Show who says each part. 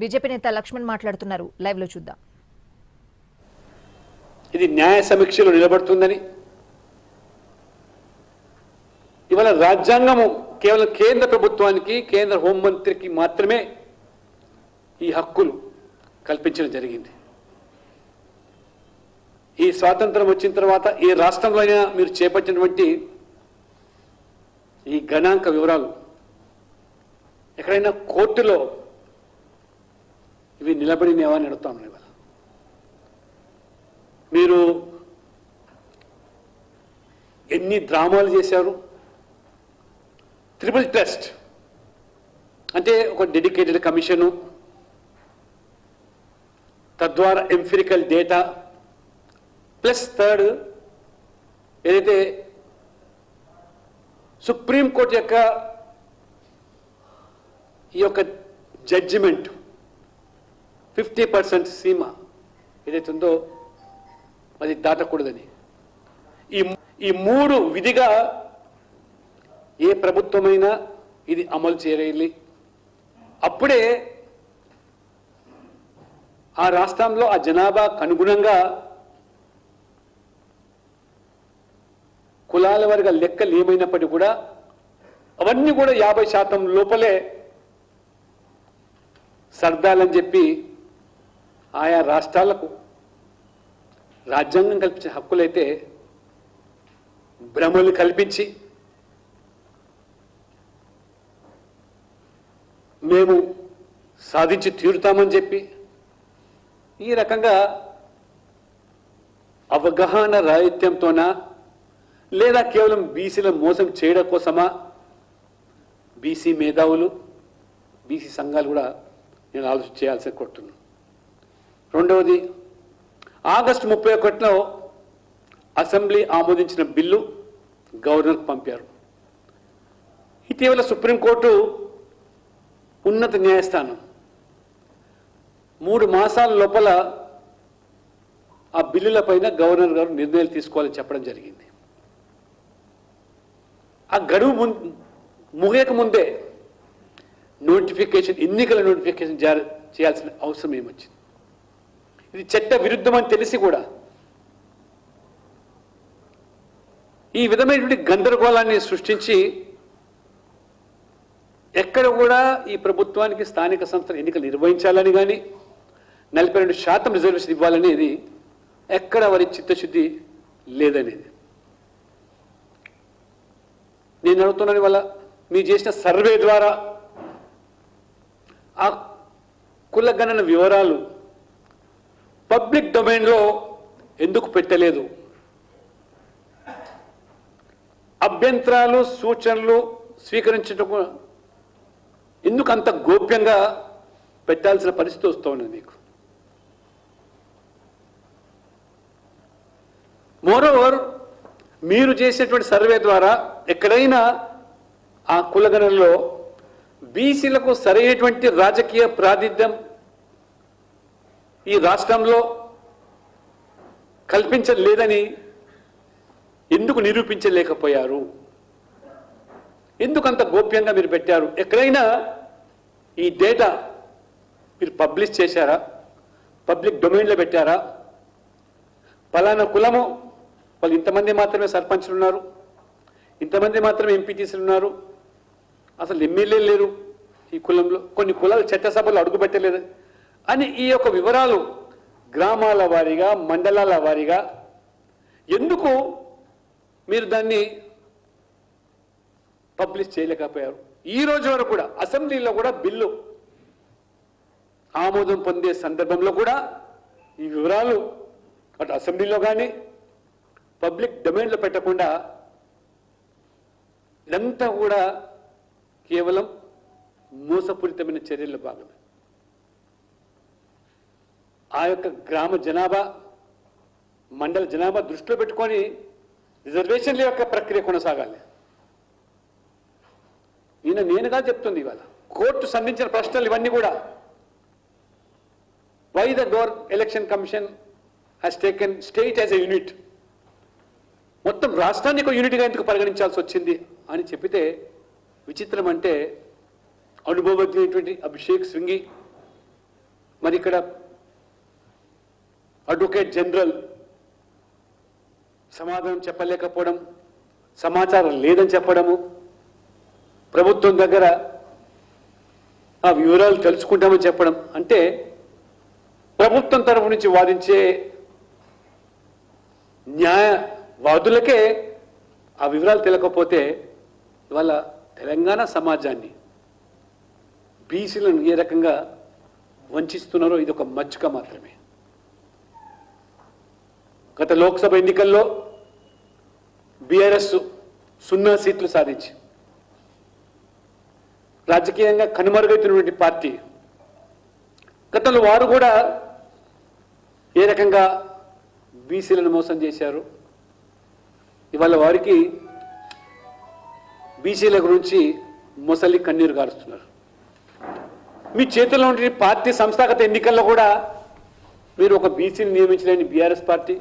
Speaker 1: BJP నేత లక్ష్మణ్ మాట్లాడుతున్నారు. లైవ్లో చూద్దాం.
Speaker 2: ఇది న్యాయ సమీక్షలో నిలబడుతుందని. ఇవాళ రాజ్యాంగము కేవలం కేంద్ర ప్రభుత్వానికి కేంద్ర హోంమంత్రికి మాత్రమే ఈ హక్కులు కల్పించడం జరిగింది. ఈ స్వాతంత్రం వచ్చిన తర్వాత ఏ రాష్ట్రంలో అయినా మీరు చేపట్టినటువంటి ఈ గణాంక వివరాలు ఎక్కడైనా కోర్టులో ఇవి నిలబడినేవా అని అడుగుతాం ఇవాళ. మీరు ఎన్ని డ్రామాలు చేశారు? ట్రిపుల్ ట్రస్ట్ అంటే ఒక డెడికేటెడ్ కమిషను తద్వారా ఎంఫిరికల్ డేటా ప్లస్ థర్డ్ ఏదైతే సుప్రీంకోర్టు యొక్క ఈ యొక్క జడ్జిమెంట్ ఫిఫ్టీ పర్సెంట్ సీమ ఏదైతే ఉందో అది దాటకూడదని. ఈ ఈ మూడు విధిగా ఏ ప్రభుత్వమైనా ఇది అమలు చేయాలి. అప్పుడే ఆ రాష్ట్రంలో ఆ జనాభాకు అనుగుణంగా కులాల వర్గ లెక్కలు ఏమైనప్పటికీ కూడా అవన్నీ కూడా యాభై శాతం లోపలే సర్దాలని చెప్పి ఆయా రాష్ట్రాలకు రాజ్యాంగం కల్పించే హక్కులైతే భ్రమలు కల్పించి మేము సాధించి తీరుతామని చెప్పి ఈ రకంగా అవగాహన రాహిత్యంతోనా లేదా కేవలం బీసీల మోసం చేయడం కోసమా? బీసీ మేధావులు బీసీ సంఘాలు కూడా నేను ఆలోచన చేయాల్సి కొట్టున్నాను రెండవది ఆగస్టు ముప్పై ఒకటిలో అసెంబ్లీ ఆమోదించిన బిల్లు గవర్నర్కు పంపారు. ఇటీవల సుప్రీంకోర్టు ఉన్నత న్యాయస్థానం. మూడు మాసాల లోపల ఆ బిల్లుల పైన గవర్నర్ గారు నిర్ణయాలు తీసుకోవాలని చెప్పడం జరిగింది. ఆ గడువు ముం- ముగియక ముందే నోటిఫికేషన్ ఎన్నికల నోటిఫికేషన్ జారీ చేయాల్సిన అవసరం ఏమొచ్చింది? ఇది చట్ట విరుద్ధమని తెలిసి కూడా ఈ విధమైనటువంటి గందరగోళాన్ని సృష్టించి ఎక్కడ కూడా ఈ ప్రభుత్వానికి స్థానిక సంస్థల ఎన్నికలు నిర్వహించాలని కానీ నలభై రెండు శాతం రిజర్వేషన్ ఇవ్వాలనేది ఎక్కడ వారి చిత్తశుద్ధి లేదనేది. నేను అడుగుతున్నాను వల్ల మీరు చేసిన సర్వే ద్వారా ఆ కుల గణన వివరాలు పబ్లిక్ డొమైన్లో ఎందుకు పెట్టలేదు? అభ్యంతరాలు సూచనలు స్వీకరించడం ఎందుకు అంత గోప్యంగా పెట్టాల్సిన పరిస్థితి వస్తూ మీకు? మోరోవర్ మీరు చేసేటువంటి సర్వే ద్వారా ఎక్కడైనా ఆ కులగణనలో బీసీలకు సరైనటువంటి రాజకీయ ప్రాతిధ్యం ఈ రాష్ట్రంలో కల్పించలేదని ఎందుకు నిరూపించలేకపోయారు? ఎందుకంత గోప్యంగా మీరు పెట్టారు? ఎక్కడైనా ఈ డేటా మీరు పబ్లిష్ చేశారా? పబ్లిక్ డొమైన్లో పెట్టారా? పలానా కులము వాళ్ళు ఇంతమంది మాత్రమే సర్పంచ్లు ఉన్నారు. ఇంతమంది మాత్రమే ఎంపీటీసీలు ఉన్నారు. అసలు ఎమ్మెల్యేలు లేరు ఈ కులంలో. కొన్ని కులాలు చట్టసభలు అడుగుపెట్టలేదు. అని ఈ యొక్క వివరాలు గ్రామాల వారీగా మండలాల వారీగా ఎందుకు మీరు దాన్ని పబ్లిష్ చేయలేకపోయారు? ఈ రోజు వరకు కూడా అసెంబ్లీలో కూడా బిల్లు ఆమోదం పొందే సందర్భంలో కూడా ఈ వివరాలు అటు అసెంబ్లీలో కానీ పబ్లిక్ డొమైన్లో పెట్టకుండా ఇదంతా కూడా కేవలం మోసపూరితమైన చర్యల్లో భాగమే. ఆ యొక్క గ్రామ జనాభా మండల జనాభా దృష్టిలో పెట్టుకొని రిజర్వేషన్ల యొక్క ప్రక్రియ కొనసాగాలి. ఈయన నేనుగా చెప్తుంది ఇవాళ. కోర్టు సంధించిన ప్రశ్నలు ఇవన్నీ కూడా why the door election commission has taken state as a unit మొత్తం రాష్ట్రాన్ని ఒక యూనిట్గా ఎందుకు పరిగణించాల్సి వచ్చింది అని చెప్పితే విచిత్రం అంటే అనుభవజ్ఞమైనటువంటి అభిషేక్ సింగి మరి ఇక్కడ అడ్వకేట్ జనరల్ సమాధానం చెప్పలేకపోవడం సమాచారం లేదని చెప్పడము ప్రభుత్వం దగ్గర ఆ వివరాలు తెలుసుకుంటామని చెప్పడం అంటే ప్రభుత్వం తరఫు నుంచి వాదించే న్యాయవాదులకే ఆ వివరాలు తెలియకపోతే ఇవాళ తెలంగాణ సమాజాన్ని బీసీలను ఏ రకంగా వంచిస్తున్నారో ఇది ఒక మచ్చుక మాత్రమే. గత లోక్సభ ఎన్నికల్లో బీఆర్ఎస్ సున్నా సీట్లు సాధించి రాజకీయంగా కనుమరుగైతున్నటువంటి పార్టీ. గతంలో వారు కూడా ఏ రకంగా బీసీలను మోసం చేశారు? ఇవాళ వారికి బీసీల గురించి మొసలి కన్నీరు గారుస్తున్నారు. మీ చేతిలో ఉండే పార్టీ సంస్థాగత ఎన్నికల్లో కూడా మీరు ఒక బీసీని నియమించలేని బీఆర్ఎస్ పార్టీ.